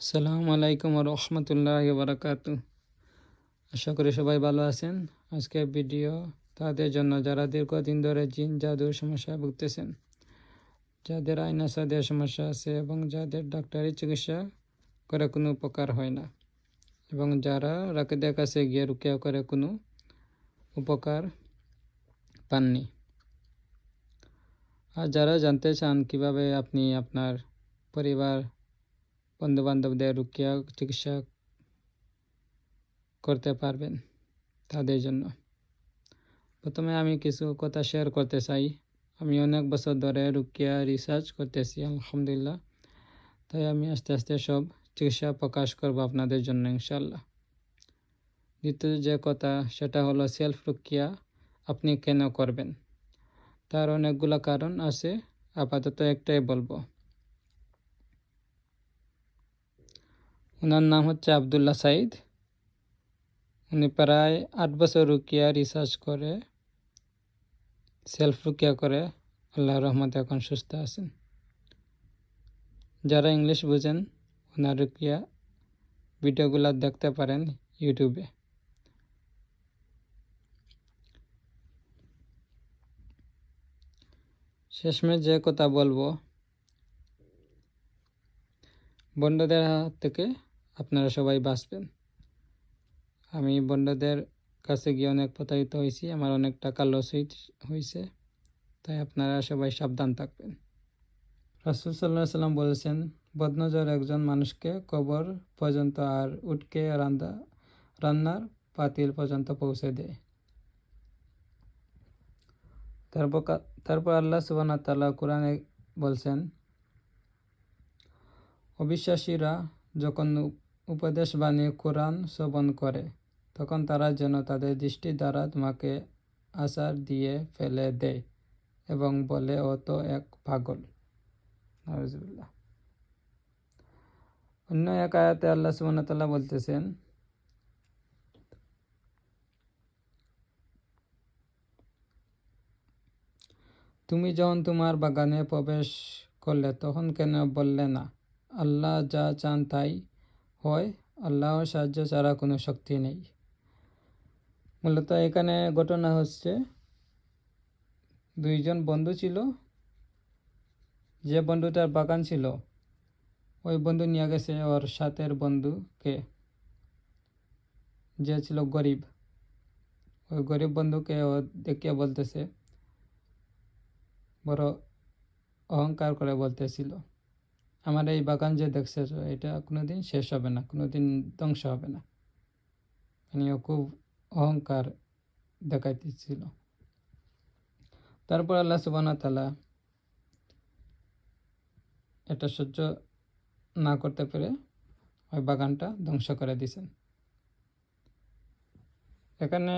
আসসালামু আলাইকুম রহমতুল্লাহ বারাকাত আশা করি সবাই ভালো আছেন। আজকের ভিডিও তাদের জন্য যারা দীর্ঘদিন ধরে জিন জাদুর সমস্যায় ভুগতেছেন, যাদের আইনা সাদের সমস্যা আছে এবং যাদের ডাক্তারি চিকিৎসা করে কোনো উপকার হয় না এবং যারা রাকেদের কাছে গিয়ে রুকিয়া করে কোনো উপকার পাননি। আর যারা জানতে চান কীভাবে আপনি আপনার পরিবার বন্ধুবান্ধবদের রুকিয়া চিকিৎসা করতে পারবেন তাদের জন্য। প্রথমে আমি কিছু কথা শেয়ার করতে চাই। আমি অনেক বছর ধরে রুকিয়া রিসার্চ করতেছি, আলহামদুলিল্লাহ। তাই আমি আস্তে আস্তে সব চিকিৎসা প্রকাশ করব আপনাদের জন্য ইনশাল্লাহ দ্বিতীয় যে কথা, সেটা হলো সেলফ রুকিয়া আপনি কেন করবেন? তার অনেকগুলো কারণ আছে, আপাতত একটাই বলব। ওনার নাম হচ্ছে আবদুল্লা সাইদ। উনি প্রায় আট বছর রুকিয়া রিসার্চ করে সেলফ রুকিয়া করে, আল্লাহ রহমতে এখন সুস্থ আছেন। যারা ইংলিশ বুঝেন, ওনার রুকিয়া ভিডিওগুলো দেখতে পারেন ইউটিউবে। শেষমে যে কথা বলব, বন্ধুদের হাত থেকে আপনারা সবাই বাঁচবেন। আমি বন্ধুদের কাছে গিয়ে অনেক প্রতারিত হয়েছি, আমার অনেক টাকা লস হয়েছে তাই আপনারা সবাই সাবধান থাকবেন। রাসুল সাল্লাহ সাল্লাম বলেছেন, বদনজর একজন মানুষকে কবর পর্যন্ত আর উটকে রান্না রান্নার পাতিল পর্যন্ত পৌঁছে দেয়। তারপর তারপর আল্লাহ সুবান তাল্লাহ কোরআনে বলছেন, অবিশ্বাসীরা যখন উপদেশ বাণী কোরআন শ্রবণ করে, তখন তারা যেন তাদের দৃষ্টি দ্বারা তোমাকে আচার দিয়ে ফেলে দেয় এবং বলে, ও তো এক পাগল। অন্য এক আয়াতে আল্লাহ সুবাহতাল্লাহ বলতেছেন, তুমি যখন তোমার বাগানে প্রবেশ করলে তখন কেন বললে না, আল্লাহ যা চান তাই হয়, আল্লাহর সাহায্য ছাড়া কোনো শক্তি নেই। মূলত এখানে ঘটনা হচ্ছে, দুইজন বন্ধু ছিল, যে বন্ধুটার বাগান ছিল, ওই বন্ধু নিয়ে গেছে ওর সাথের বন্ধুকে, যে ছিল গরিব। ওই গরিব বন্ধুকে ও দেখিয়ে বলতেছে, বড় অহংকার করে বলতেছিল। আমার এই বাগান যে দেখছে এটা কোনোদিন শেষ হবে না, কোনোদিন ধ্বংস হবে না। মানে খুব অহংকার দেখাইতেছিল। তারপর আল্লাহ সুবানা তালা এটা সহ্য না করতে পেরে ওই বাগানটা ধ্বংস করে দিছেন এখানে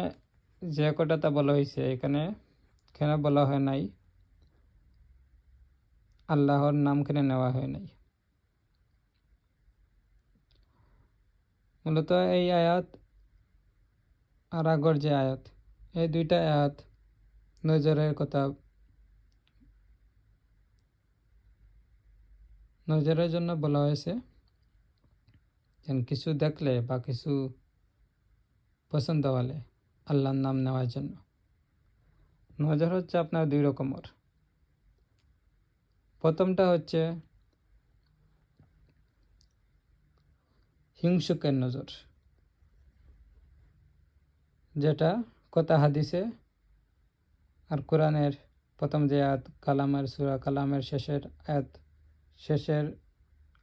যে কটাটা বলা হয়েছে, এখানে কেন বলা হয় নাই? আল্লাহর নাম কেন নেওয়া হয় নাই মূলত এই আয়াত আর আগর যে আয়াত এই দুইটা আয়াত নজরের কথা নজরের জন্য বলা হয়েছে যেন কিছু দেখলে বা কিছু পছন্দ হলে আল্লাহর নাম নেওয়ার জন্য নজর হচ্ছে আপনার দুই রকমের প্রথমটা হচ্ছে হিংসুকের নজর, যেটা কথা হাদিসে আর কোরআনের প্রথম যে আয়াত, কালামের সুরা, কালামের শেষের আয়াত, শেষের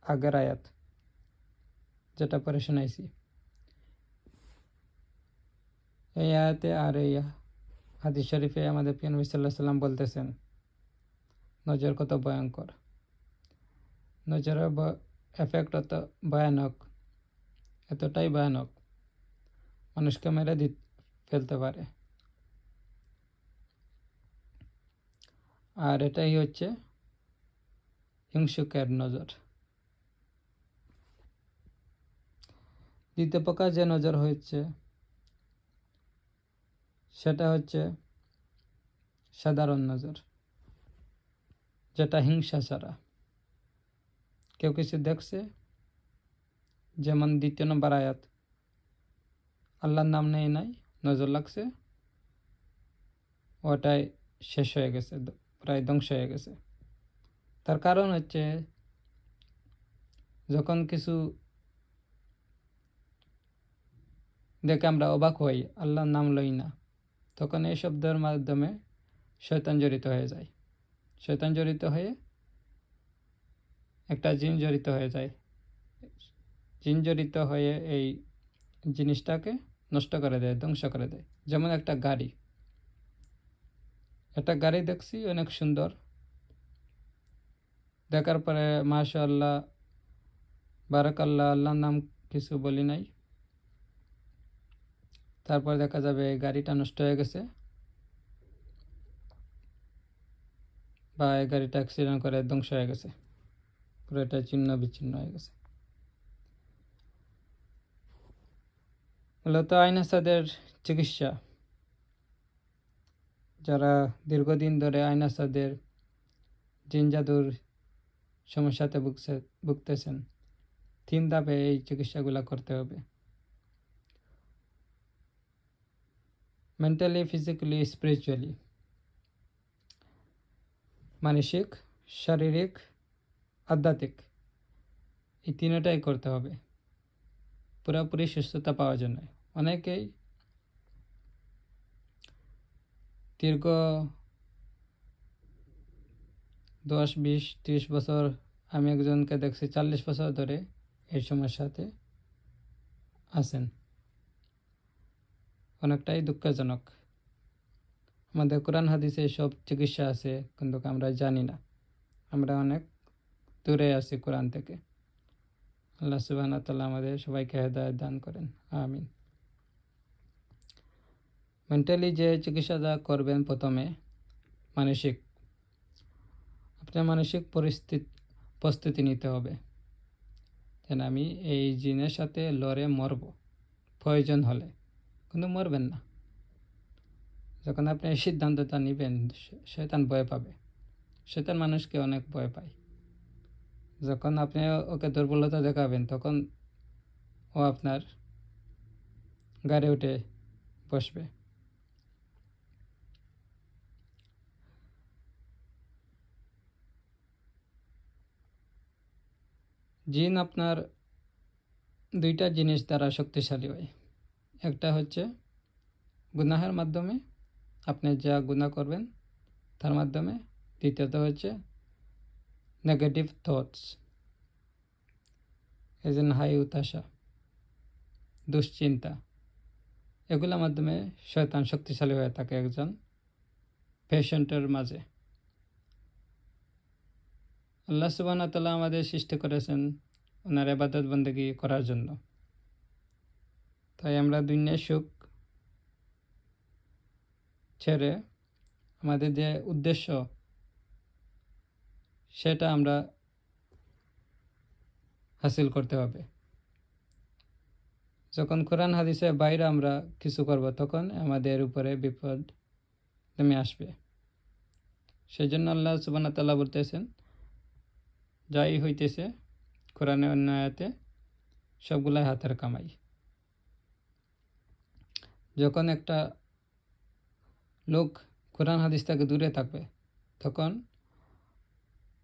আগের আয়াত, যেটা পরে শোনাইছি। এই আয়াতে আর এই হাদিস শরীফে আমাদের পিয়ানবী সাল্লাহ সাল্লাম বলতেছেন নজর কত ভয়ঙ্কর নজরের এফেক্ট অত ভয়ানক, এতটাই ভয়ানক। মানুষকে মেরে দি, ফেলতে পারে। আর এটাই হচ্ছে হিংসুকের নজর। দ্বিতীয় প্রকার যে নজর হচ্ছে, সেটা হচ্ছে সাধারণ নজর। যেটা হিংসা ছাড়া। কেউ কিছু দেখছে? যেমন দ্বিতীয় নম্বর আয়াত, আল্লাহর নাম নেই নাই, নজর লাগছে। ওটাই শেষ হয়ে গেছে প্রায় ধ্বংস হয়ে গেছে। তার কারণ হচ্ছে, যখন কিছু দেখে আমরা অবাক হই, আল্লাহর নাম লই না, তখন এই শব্দের মাধ্যমে শয়তান জড়িত হয়ে যায়। শয়তান জড়িত হয়ে একটা জিন জড়িত হয়ে যায়। জিন জড়িত হয়ে এই জিনিসটাকে নষ্ট করে দেয়, ধ্বংস করে দেয়। যেমন একটা গাড়ি। একটা গাড়ি দেখছি, অনেক সুন্দর। দেখার পরে মাশা আল্লাহ বারাকাল্লাহ, আল্লাহর নাম কিছু বলি নাই। তারপর দেখা যাবে গাড়িটা নষ্ট হয়ে গেছে। বা গাড়িটা অ্যাক্সিডেন্ট করে ধ্বংস হয়ে গেছে। পুরো এটা চিহ্ন বিচ্ছিন্ন হয়ে গেছে। মূলত আইনাসাদের চিকিৎসা। যারা দীর্ঘদিন ধরে আইনাসাদের জিনজাদুর সমস্যাতে ভুগছে, ভুগতেছেন, তিন ধাপে এই চিকিৎসাগুলো করতে হবে। মেন্টালি ফিজিক্যালি স্পিরিচুয়ালি মানসিক, শারীরিক, আধ্যাত্মিক। এই তিনটাই করতে হবে। পুরোপুরি সুস্থতা পাওয়ার জন্য। অনেকেই দীর্ঘ দশ, বিশ, ত্রিশ বছর আমি একজনকে দেখছি, চল্লিশ বছর ধরে এই সমস্যাতে আছেন। অনেকটাই দুঃখজনক। আমাদের কোরআন হাদিসে সব চিকিৎসা আছে, কিন্তু আমরা জানি না। আমরা অনেক দূরে আছি কোরআন থেকে। আল্লাহ সুবাহ তাল্লাহ আমাদের সবাইকে হেদায়ত দান করেন। আমিন। মেন্টালি যে চিকিৎসাটা করবেন প্রথমে, মানসিক, আপনার মানসিক পরিস্থিতি প্রস্তুতি নিতে হবে। যেন আমি এই জিনের সাথে লড়ে মরব। প্রয়োজন হলে। কিন্তু মরবেন না। যখন আপনি এই সিদ্ধান্তটা নেবেন শয়তান ভয় পাবে। শয়তান মানুষকে অনেক ভয় পায়। যখন আপনি ওকে দুর্বলতা দেখাবেন, তখন ও আপনার গাড়ি উঠে বসবে। জিন আপনার দুইটা জিনিস দ্বারা শক্তিশালী হয়। একটা হচ্ছে গুনাহের মাধ্যমে আপনি যা গুণা করবেন, তার মাধ্যমে দ্বিতীয়ত হচ্ছে নেগেটিভ থটস এজ এন হাই উতাসা দুশ্চিন্তা। এগুলোর মাধ্যমে শয়তান শক্তিশালী হয়ে থাকে একজন পেশেন্টের মাঝে। আল্লাহ সুবাহ তাল্লাহ আমাদের সৃষ্টি করেছেন ওনার এবাদত বন্দেগি করার জন্য। তাই আমরা দুনিয়ার সুখ ছেড়ে আমাদের যে উদ্দেশ্য, সেটা আমরা হাসিল করতে হবে। যখন কোরআন হাদিসে বাইরে আমরা কিছু করব, তখন আমাদের উপরে বিপদ নেমে আসবে। সেই জন্য আল্লাহ সুবান তাল্লাহ বলতেছেন, যাই হইতেছে কোরআনে অন্যায়তে সবগুলাই হাতের কামাই। যখন একটা লোক কোরআন হাদিস থেকে দূরে থাকবে, তখন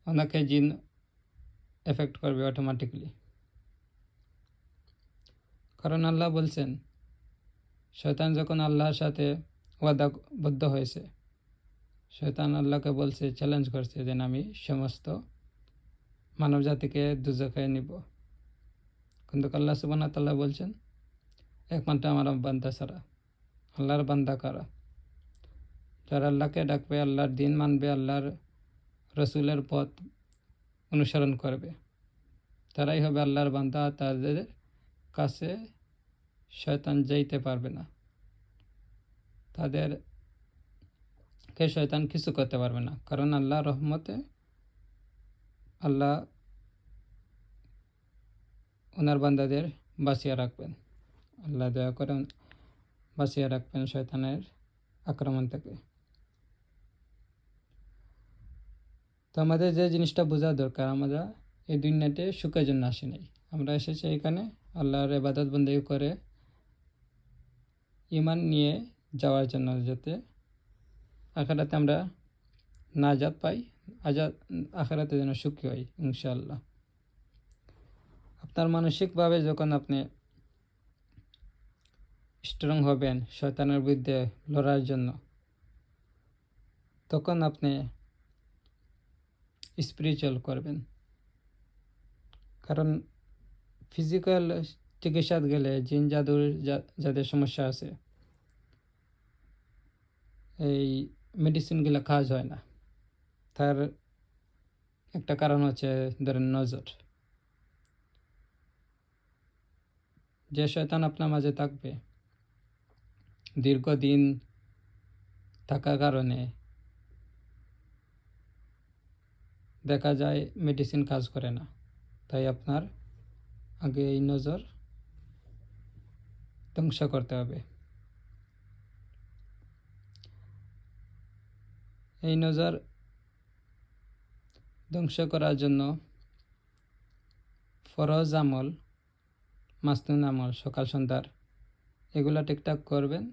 ওনাকে জিন এফেক্ট করবে অটোমেটিকলি কারণ আল্লাহ বলছেন, শয়তান যখন আল্লাহর সাথে ওয়াদাবদ্ধ হয়েছে, শয়তান আল্লাহকে বলছে চ্যালেঞ্জ করছে যে আমি সমস্ত মানব জাতিকে দুজকে নিব। কিন্তু আল্লাহ সুবান তাল্লাহ বলছেন, একমাত্র আমার বান্দা ছাড়া, আল্লাহর বান্দা কারা? যারা আল্লাহকে ডাকবে, আল্লাহর দিন মানবে, আল্লাহর রসুলের পথ অনুসরণ করবে। তারাই হবে আল্লাহর বান্দা, তাদের কাছে শয়তান যাইতে পারবে না। তাদেরকে শয়তান কিছু করতে পারবে না, কারণ আল্লাহ রহমতে আল্লাহ ওনার বান্দাদের বাঁচিয়ে রাখবেন। আল্লাহ দয়া করে বাঁচিয়ে রাখবেন শয়তানের আক্রমণ থেকে। তো আমাদের যে জিনিসটা বোঝা দরকার, আমরা এই দুনিয়াতে সুখের জন্য আসি নাই। আমরা এসেছি এখানে আল্লাহর এবাদত বন্দি করে ইমান নিয়ে যাওয়ার জন্য যাতে আখারাতে আমরা নাজাত পাই, আজাদ, আখারাতে যেন সুখী হই, ইনশাআল্লাহ। আপনার মানসিকভাবে যখন আপনি স্ট্রং হবেন, শয়তানের বিরুদ্ধে লড়ার জন্য, তখন আপনি স্পিরিচুয়াল করবেন। কারণ ফিজিক্যাল চিকিৎসা গেলে জিন জাদুর যাদের সমস্যা আছে, এই মেডিসিনগুলো কাজ হয় না। তার একটা কারণ হচ্ছে ধরেন নজর। যে শয়তান আপনার মাঝে থাকবে, দীর্ঘদিন থাকার কারণে দেখা যায় মেডিসিন কাজ করে না। তাই আপনার আগে এই নজর ধ্বংস করতে হবে। এই নজর ধ্বংস করার জন্য ফরজ আমল, মাসনুন আমল, সকাল, সন্ধ্যার এগুলো ঠিকঠাক করবেন।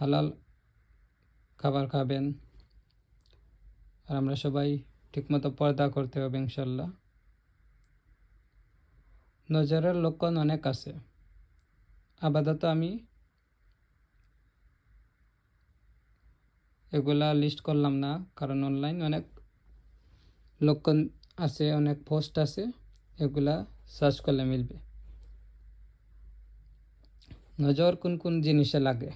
হালাল খাবার খাবেন। আর আমরা সবাই ঠিকমতো পর্দা করতে হবে ইনশাল্লাহ নজরের লক্ষণ অনেক আছে। আপাতত আমি এগুলা লিস্ট করলাম না, কারণ অনলাইন অনেক লক্ষণ আছে, অনেক পোস্ট আছে, এগুলা সার্চ করলে মিলবে। নজর কোন কোন জিনিসে লাগে?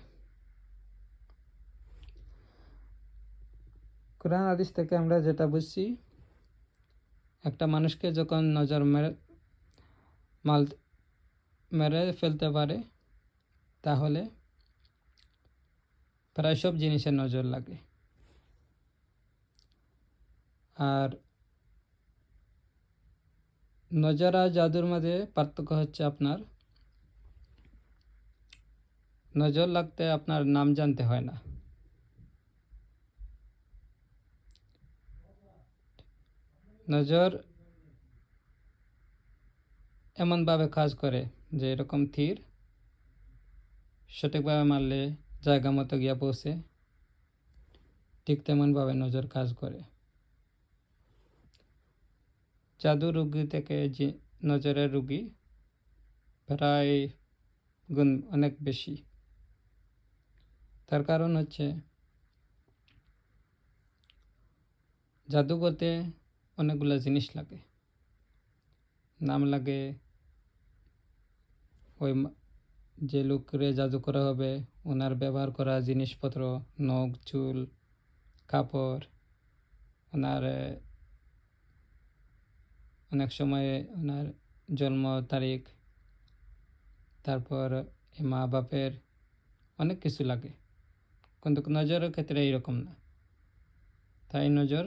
কোরআন হাদিস থেকে আমরা যেটা বুঝছি, একটা মানুষকে যখন নজর মেরে, মাল মেরে ফেলতে পারে, তাহলে প্রায় সব জিনিসের নজর লাগে। আর নজর আর জাদুর মধ্যে পার্থক্য হচ্ছে আপনার, নজর লাগতে আপনার নাম জানতে হয় না। নজর এমনভাবে কাজ করে যে এরকম তীর সঠিকভাবে মারলে জায়গা মতো গিয়া পৌঁছে। ঠিক তেমনভাবে নজর কাজ করে। জাদু রুগী থেকে যে নজরের রুগী প্রায় গুণ অনেক বেশি। তার কারণ হচ্ছে জাদু করতে অনেকগুলো জিনিস লাগে। নাম লাগে, ওই যে লোকরে জাদু করা হবে, ওনার ব্যবহার করা জিনিসপত্র, নখ, চুল, কাপড়, ওনার অনেক সময় ওনার জন্ম তারিখ, তারপর মা বাপের অনেক কিছু লাগে। কিন্তু নজরের ক্ষেত্রে এইরকম না। তাই নজর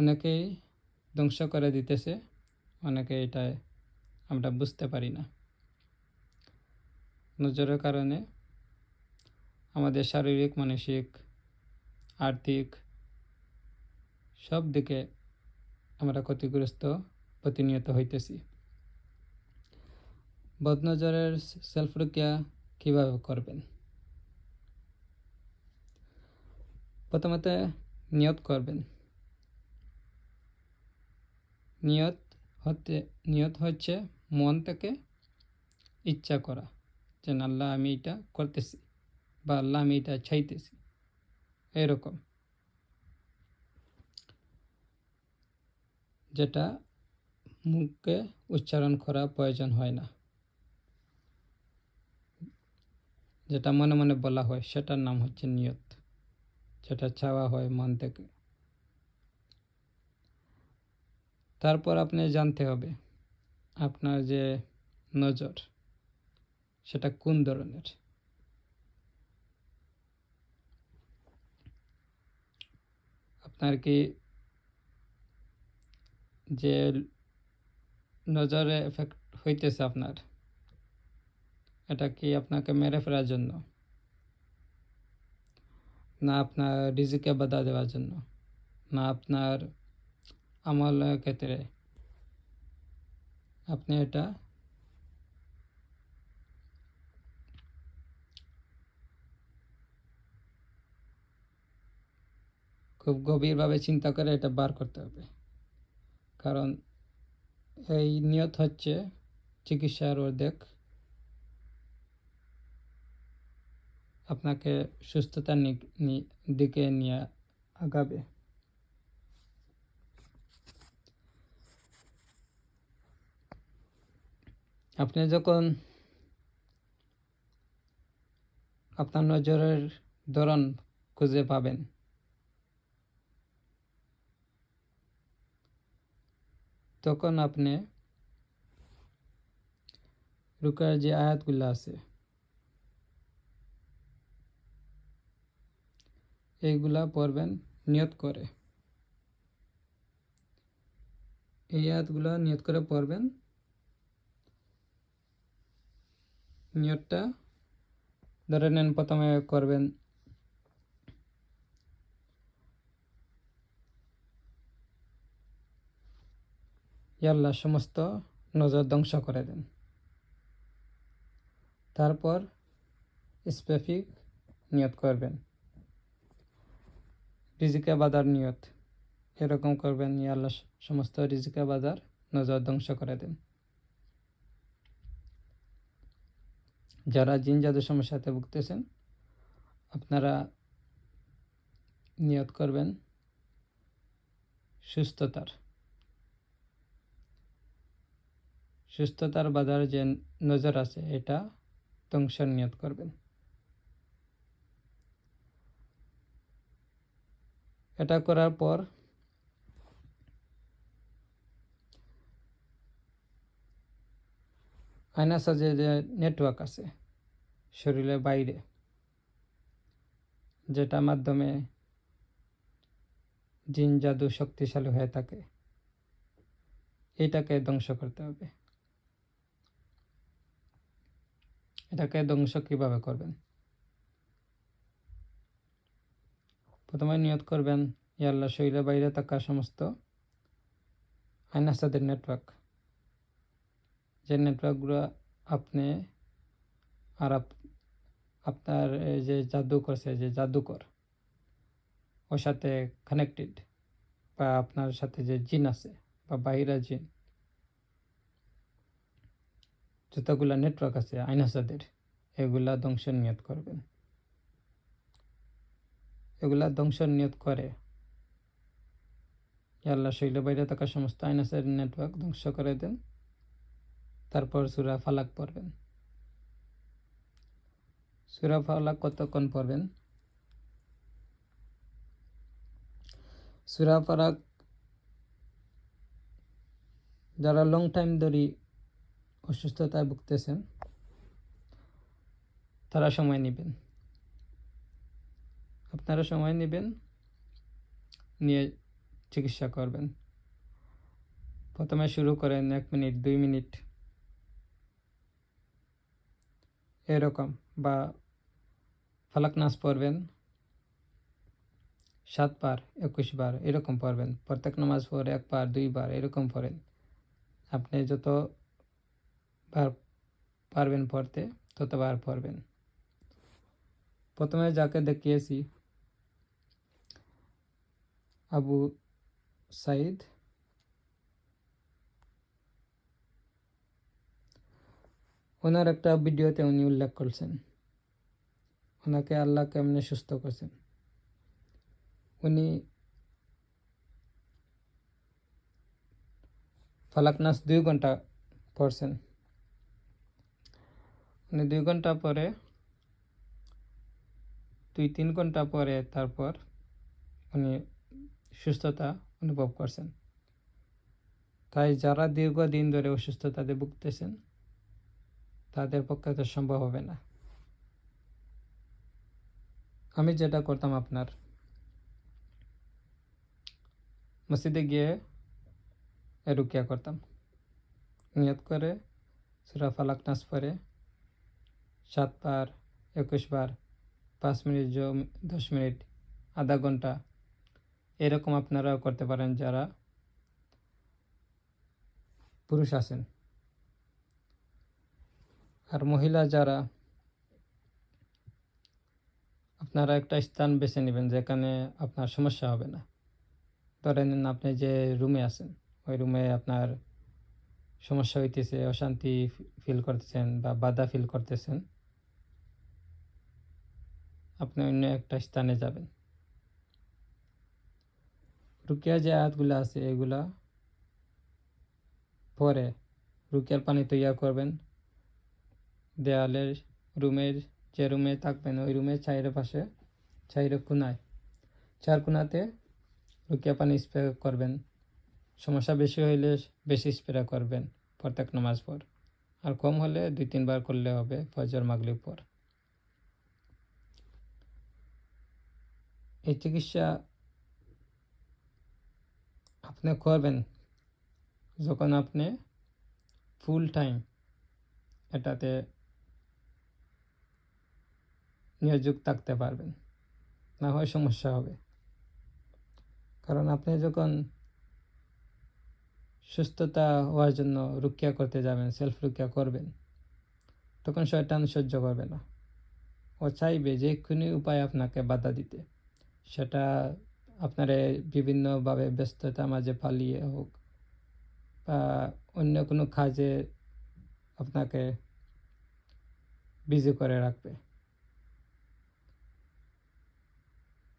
অনেকেই ধ্বংস করে দিতেছে, অনেকে এটা আমরা বুঝতে পারি না। নজরের কারণে আমাদের শারীরিক, মানসিক, আর্থিক সব দিকে আমরা ক্ষতিগ্রস্ত, প্রতিনিয়ত হইতেছি। বদনজরের সেলফ রক্ষা কীভাবে করবেন? প্রথমত নিয়ত করবেন। নিয়ত হতে, নিয়ত হচ্ছে মন থেকে ইচ্ছা করা যে আল্লাহ আমি এটা করতেছি বা আল্লাহ আমি এটা চাইতেছি। এরকম। যেটা মুখে উচ্চারণ করা প্রয়োজন হয় না। যেটা মনে মনে বলা হয়, সেটার নাম হচ্ছে নিয়ত। যেটা চাওয়া হয় মন থেকে। তারপর আপনি জানতে হবে আপনার যে নজর, সেটা কোন ধরনের? আপনার কি যে নজরে এফেক্ট হইতেছে আপনার, এটা কি আপনাকে মেরে ফেলার জন্য? না আপনার রিজিকে বাধা দেওয়ার জন্য? না আপনার আমল ক্ষেত্রে। আপনি এটা খুব গভীরভাবে চিন্তা করে এটা বার করতে হবে। কারণ এই নিয়ত হচ্ছে চিকিৎসার অর্ধেক। আপনাকে সুস্থতার দিকে নিয়ে আগাবে। আপনি যখন আপনার নজরের ধরন খুঁজে পাবেন, তখন আপনি রুকার যে আয়াতগুলো আছে, এইগুলা পড়বেন, নিয়ত করে। এই আয়াতগুলো নিয়ত করে পড়বেন নিয়তটা ধরে নেন প্রথমে করবেন। ইয়াল্লাহ সমস্ত নজর ধ্বংস করে দেন। তারপর স্পেফিক নিয়ত করবেন। রিজিকা বাজার নিয়ত এরকম করবেন। ইয়াল্লাহ সমস্ত রিজিকা বাজার নজর ধ্বংস করে দেন। যারা জিন জাদু সমস্যাতে ভুগতেছেন, আপনারা নিয়ত করবেন সুস্থতার। সুস্থতার বাজার যে নজর আছে, এটা ধ্বংসের নিয়ত করবেন। এটা করার পর সাজে যে নেটওয়ার্ক আছে, শরীরের বাইরে যেটা মাধ্যমে জিন জাদু শক্তিশালী হয়ে থাকে, এটাকে ধ্বংস করতে হবে। এটাকে ধ্বংস কীভাবে করবেন? প্রথমে নিয়ত করবেন ইয়াল্লাহ শরীরের বাইরে থাকা সমস্ত আইনাসাদের নেটওয়ার্ক যে নেটওয়ার্কগুলো আপনি আর আপ- আপনার যে জাদু করছে যে জাদুকর, ওর সাথে কানেক্টেড বা আপনার সাথে যে জিন আছে বা বাহিরা জিন, যতগুলা নেটওয়ার্ক আছে, আইনাসাদের, এগুলা ধ্বংসের নিয়ত করবেন। এগুলা ধ্বংসের নিয়ত করে আল্লাহ শৈল বাইরে থাকা সমস্ত আইনাসের নেটওয়ার্ক ধ্বংস করে দেন। তারপর সুরা ফালাক পড়বেন। সুরা ফালাক কতক্ষণ পড়বেন? সুরা ফালাক যারা লং টাইম ধরে অসুস্থতায় ভুগতেছেন, তারা সময় নেবেন। আপনারা সময় নেবেন, নিয়ে চিকিৎসা করবেন। প্রথমে শুরু করেন এক মিনিট, দুই মিনিট। এরকম বা ফালাক নাচ পড়বেন সাতবার একুশ বার, এরকম পড়বেন। প্রত্যেক নামাজ পড়ে একবার দুইবার এরকম পড়েন। আপনি যত বার পারবেন পড়তে ততবার পড়বেন। প্রথমে যাকে দেখিয়েছি, আবু সাইদ ওনার একটা ভিডিওতে উনি উল্লেখ করছেন। ওনাকে আল্লাহ কেমনে সুস্থ করছেন। উনি ফালাক নাচ দুই ঘণ্টা পড়ছেন উনি দুই ঘণ্টা পরে, দুই তিন ঘণ্টা পরে তারপর উনি সুস্থতা অনুভব করছেন। তাই যারা দীর্ঘদিন ধরে অসুস্থতাতে ভুগতেছেন তাদের পক্ষে তো সম্ভব হবে না। আমি যেটা করতাম আপনার, মসজিদে গিয়ে রুকিয়া করতাম। নিয়ত করে সুরা ফালাক নাচ পরে সাতবার একুশ বার, পাঁচ মিনিট দশ মিনিট, আধা ঘণ্টা, এরকম আপনারাও করতে পারেন যারা পুরুষ আছেন। আর মহিলা যারা, আপনারা একটা স্থান বেছে নেবেন যেখানে আপনার সমস্যা হবে না। ধরে নিন আপনি যে রুমে আছেন, ওই রুমে আপনার সমস্যা হইতেছে, অশান্তি ফিল করতেছেন বা বাধা ফিল করতেছেন, আপনি অন্য একটা স্থানে যাবেন। রুকিয়া যে আয়াতগুলো আছে, এগুলা পরে রুকিয়ার পানি তৈরি করবেন দেয়ালের রুমের যে রুমে থাকবেন, ওই রুমের চাইরে পাশে চাইরে কোনায়। চার কোনাতে রুকিয়া পানি স্প্রে করবেন। সমস্যা বেশি হইলে বেশি স্প্রে করবেন প্রত্যেক নামাজ পর। আর কম হলে দুই, তিনবার করলে হবে ফজর মাগলিব পর। এই চিকিৎসা আপনি করবেন যখন আপনি ফুল টাইম এটাতে নিয়োজিত থাকতে পারবেন। না হয় সমস্যা হবে। কারণ আপনি যখন সুস্থতা হওয়ার জন্য রুকিয়া করতে যাবেন সেলফ রুকিয়া করবেন, তখন শয়তান সহ্য করবে না। ও চাইবে যে কোনো উপায় আপনাকে বাধা দিতে। সেটা আপনার বিভিন্নভাবে ব্যস্ততা মাঝে পালিয়ে হোক বা অন্য কোনো কাজে আপনাকে বিজি করে রাখবে।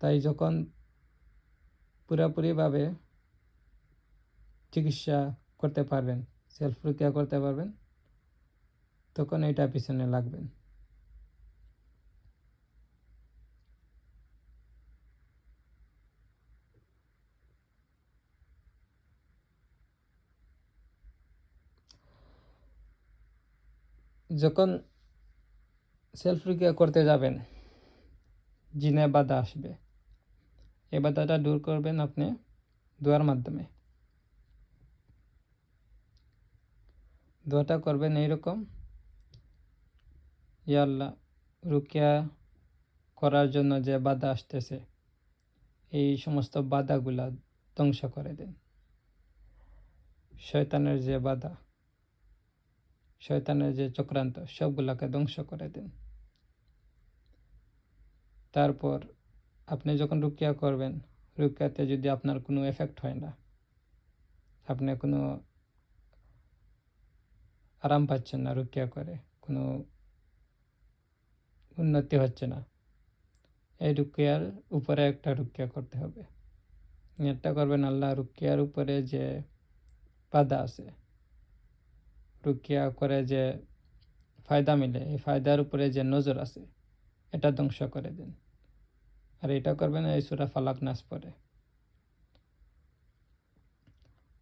তাই যখন পুরোপুরিভাবে চিকিৎসা করতে পারবেন, সেলফ রুকিয়া করতে পারবেন, তখন এটা পিছনে লাগবেন যখন সেলফ রুকিয়া করতে যাবেন, জিনে বাধা আসবে। এই বাধাটা দূর করবেন আপনি দোয়ার মাধ্যমে। দোয়াটা করবেন এইরকম। ইয়াল্লাহ রুকিয়া করার জন্য যে বাধা আসতেছে, এই সমস্ত বাধাগুলা ধ্বংস করে দেন। শয়তানের যে বাধা, শয়তানের যে চক্রান্ত, সবগুলাকে ধ্বংস করে দেন। তারপর আপনি যখন রুকিয়া করবেন, রুকিয়াতে যদি আপনার কোনো এফেক্ট হয় না, আপনি কোনো আরাম পাচ্ছেন না রুকিয়া করে, কোনো উন্নতি হচ্ছে না, এই রুকিয়ার উপরে একটা রুকিয়া করতে হবে। একটা করবেন আল্লাহ রুকিয়ার উপরে যে বাধা আছে, রুকিয়া করে যে ফায়দা মিলে, এই ফায়দার উপরে যে নজর আছে, এটা ধ্বংস করে দিন। আর এটা করবেন এই সুরা ফালাক নাচ পরে।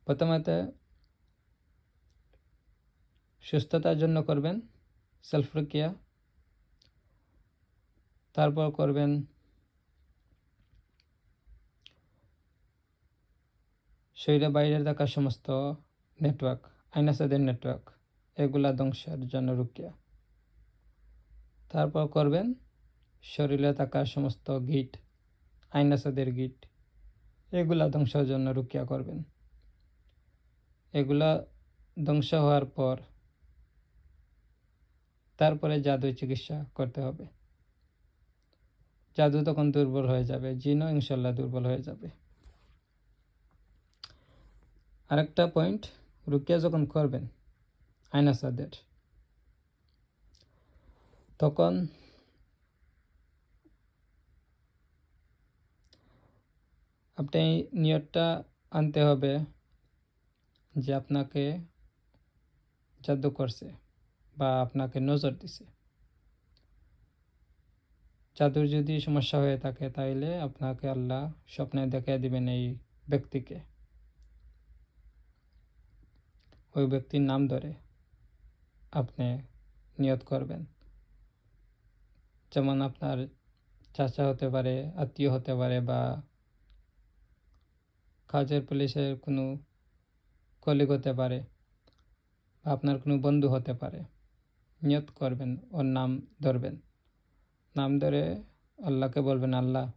প্রথমত সুস্থতার জন্য করবেন সেলফ রুকিয়া তারপর করবেন শরীরে বাইরে থাকা সমস্ত নেটওয়ার্ক আইনাসাদের নেটওয়ার্ক এগুলা ধ্বংসের জন্য রুকিয়া। তারপর করবেন শরীরে থাকা সমস্ত গিট আইনাসাদের গিট, এগুলা ধ্বংসের জন্য রুকিয়া করবেন। এগুলা ধ্বংস হওয়ার পর তারপরে জাদু চিকিৎসা করতে হবে। জাদু তখন দুর্বল হয়ে যাবে, জিনও ইনশাল্লাহ দুর্বল হয়ে যাবে। আরেকটা পয়েন্ট, রুকিয়া যখন করবেন আইনাসাদের তখন আপনি নিয়তটা আনতে হবে যে আপনাকে জাদু করছে বা আপনাকে নজর দিছে। জাদুর যদি সমস্যা হয়ে থাকে তাইলে আপনাকে আল্লাহ স্বপ্নে দেখে দিবেন এই ব্যক্তিকে। ওই ব্যক্তির নাম ধরে আপনি নিয়ত করবেন। যেমন আপনার চাচা হতে পারে, আত্মীয় হতে পারে বা কাজের পুলিশের কোনো কলিগ হতে পারে বা আপনার কোনো বন্ধু হতে পারে। নিয়ত করবেন, ওর নাম ধরবেন। নাম ধরে আল্লাহকে বলবেন, আল্লাহ,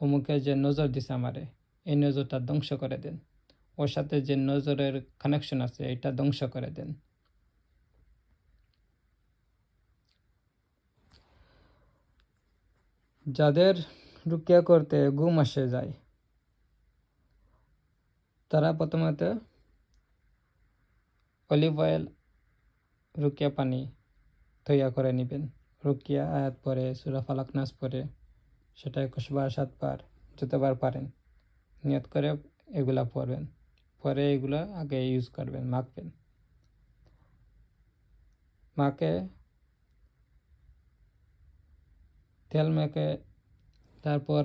অমুকে যে নজর দিছে আমারে, এই নজরটা ধ্বংস করে দেন। ওর সাথে যে নজরের কানেকশন আছে এটা ধ্বংস করে দেন। যাদের রুকিয়া করতে ঘুম আসে যায় তারা প্রথমত অলিভ অয়েল রুকিয়া পানি তৈয়া করে নেবেন। রুকিয়া আয়াত পরে সুরা ফালাক নাস পরে সেটা একুশবার সাতবার যতবার পারেন নিয়ত করে এগুলা পরবেন পরে এগুলো আগে ইউজ করবেন মাখবেন। মাকে তেল মেখে তারপর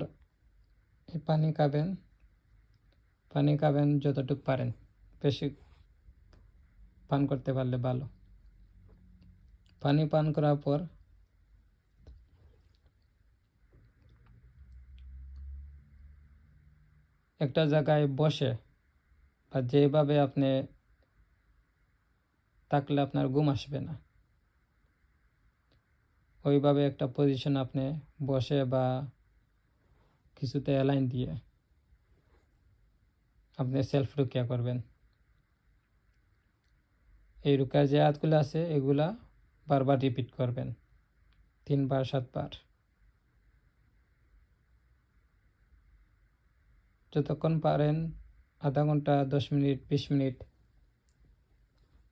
পানি খাবেন পানি খাবেন যতটুকু পারেন। বেশি পান করতে পারলে ভালো। পানি পান করার পর একটা জায়গায় বসে বা যেভাবে আপনি থাকলে আপনার ঘুম আসবে না। ওইভাবে একটা পজিশন আপনি বসে বা কিছুতে অ্যালাইন দিয়ে আপনি সেলফ রুকিয়া করবেন। এই রুকার যে আয়াতগুলো আছে, এগুলা বারবার রিপিট করবেন। তিনবার, সাতবার। যতক্ষণ পারেন, আধা ঘণ্টা, দশ মিনিট, বিশ মিনিট।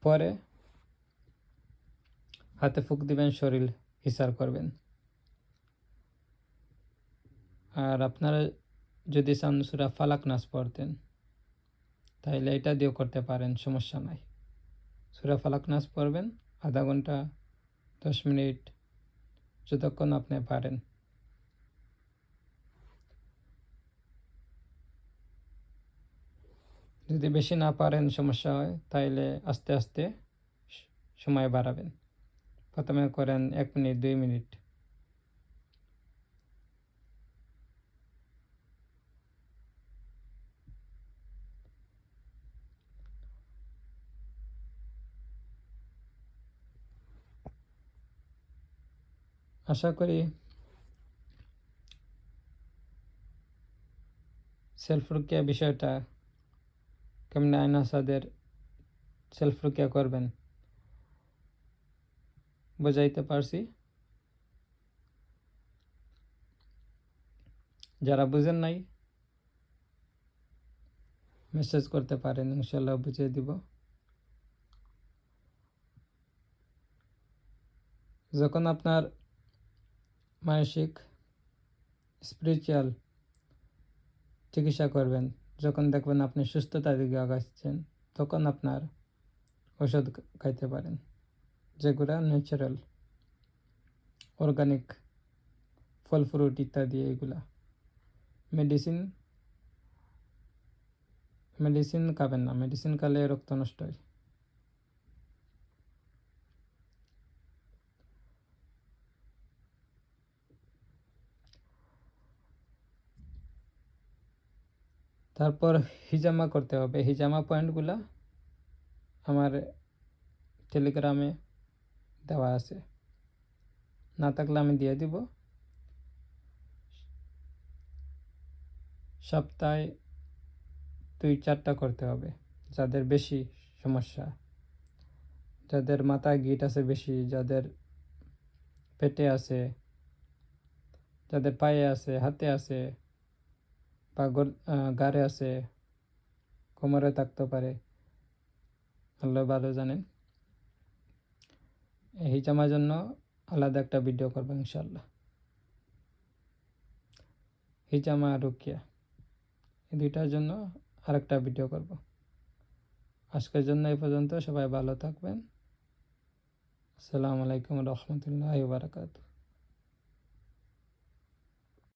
পরে হাতে ফুক দিবেন, শরীর হিসার করবেন। আর আপনারা যদি চান সুরা ফালাক নাচ পড়তেন। তাহলে এটা দিয়েও করতে পারেন, সমস্যা নাই। সুরা ফালাক নাচ পড়বেন, আধা ঘণ্টা, দশ মিনিট, যতক্ষণ আপনি পারেন। যদি বেশি না পারেন, সমস্যা হয়, তাইলে আস্তে আস্তে সময় বাড়াবেন। প্রথমে করেন এক মিনিট, দুই মিনিট। আশা করি সেলফ রুকিয়া বিষয়টা কেমন আইন আসাদের সেলফ রুকিয়া করবেন, বোঝাইতে পারছি। যারা বুঝেন নাই মেসেজ করতে পারেন ইনশাল্লাহ বুঝিয়ে দিব। যখন আপনার মানসিক স্পিরিচুয়াল চিকিৎসা করবেন। যখন দেখবেন আপনি সুস্থতার দিকে আগাচ্ছেন, তখন আপনার ওষুধ খাইতে পারেন। যেগুলো ন্যাচারাল অর্গানিক ফল ফ্রুট ইত্যাদি এগুলা। মেডিসিন মেডিসিন খাবেন না। মেডিসিন খালে রক্ত নষ্ট হয়। তারপর হিজামা করতে হবে। হিজামা পয়েন্টগুলো আমার টেলিগ্রামে দেওয়া আছে। না থাকলে আমি দিয়ে দিব। সপ্তাহে দুই চারটা করতে হবে, যাদের বেশি সমস্যা। যাদের মাথায় গিট আছে বেশি, যাদের পেটে আছে, যাদের পায়ে আছে, হাতে আছে বা গাড়ে আছে, কোমরে থাকতে পারে, আল্লাহ ভালো জানেন। হিজামার জন্য আলাদা একটা ভিডিও করব ইনশাল্লাহ হিজামা রুকিয়া, এই দুইটার জন্য আরেকটা ভিডিও করব। আজকের জন্য এই পর্যন্ত, সবাই ভালো থাকবেন। আসসালামু আলাইকুম রহমতুল্লাহ বারাকাতু